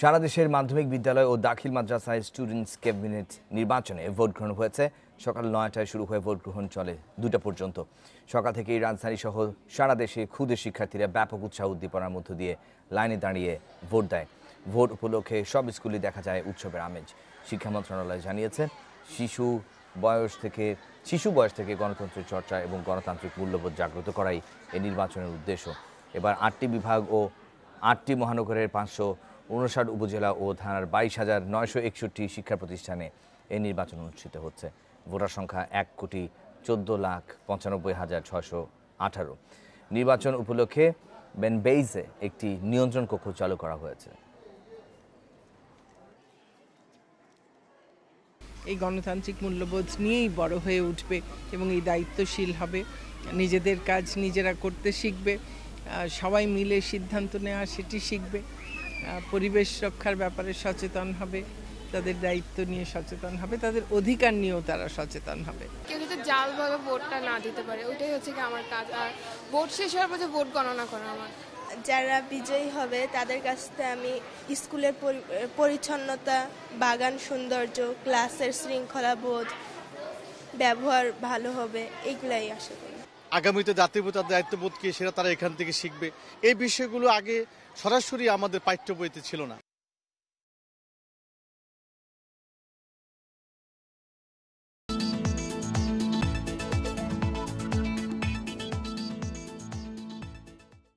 সারা দেশের মাধ্যমিক বিদ্যালয় ও দাখিল মাদ্রাসায় স্টুডেন্টস ক্যাবিনেট নির্বাচনে ভোট গ্রহণ হয়েছে। সকাল নয়টায় শুরু হয়ে ভোট গ্রহণ চলে দুটা পর্যন্ত। সকাল থেকেই রাজধানী সহ সারা দেশে ক্ষুদে শিক্ষার্থীরা ব্যাপক উৎসাহ উদ্দীপনার মধ্য দিয়ে লাইনে দাঁড়িয়ে ভোট দেয়। ভোট উপলক্ষে সব স্কুলে দেখা যায় উৎসবের আমেজ। শিক্ষা মন্ত্রণালয় জানিয়েছে, শিশু বয়স থেকে, শিশু বয়স থেকে গণতন্ত্রের চর্চা এবং গণতান্ত্রিক মূল্যবোধ জাগ্রত করাই এই নির্বাচনের উদ্দেশ্য। এবার আটটি বিভাগ ও আটটি মহানগরের পাঁচশো উনষাট উপজেলা ও থানার বাইশ হাজার নয়শো একষট্টি শিক্ষা প্রতিষ্ঠানে এই নির্বাচন অনুষ্ঠিত হচ্ছে। ভোটার সংখ্যা এক কোটি চোদ্দ লাখ পঁচানব্বই হাজার ছশো আঠারো। নির্বাচন উপলক্ষে বেনবেইজে একটি নিয়ন্ত্রণ কক্ষ চালু করা হয়েছে। এই গণতান্ত্রিক মূল্যবোধ নিয়েই বড় হয়ে উঠবে এবং এই দায়িত্বশীল হবে। নিজেদের কাজ নিজেরা করতে শিখবে। সবাই মিলে সিদ্ধান্ত নেওয়া সেটি শিখবে। পরিবেশ রক্ষার ব্যাপারে সচেতন হবে তাদের দায়িত্ব নিয়ে সচেতন হবে তাদের অধিকার নিয়েও তারা সচেতন হবে। কেউ যাতে জালভাবে ভোটটা না দিতে পারে ওইটাই হচ্ছে কি আমার কাজ। আর ভোট শেষ হওয়ার পর যে ভোট গণনা করা আমার। যারা বিজয়ী হবে তাদের কাছ থেকে আমি স্কুলের পরি- পরিচ্ছন্নতা বাগান সৌন্দর্য ক্লাসের শৃঙ্খলা বোধ ব্যবহার ভালো হবে এইগুলাই আশা করি। আগামীতে জাতীয় তার দায়িত্ববোধ কি সেটা তারা এখান থেকে শিখবে? এই বিষয়গুলো আগে সরাসরি আমাদের পাঠ্য বইতে ছিল না।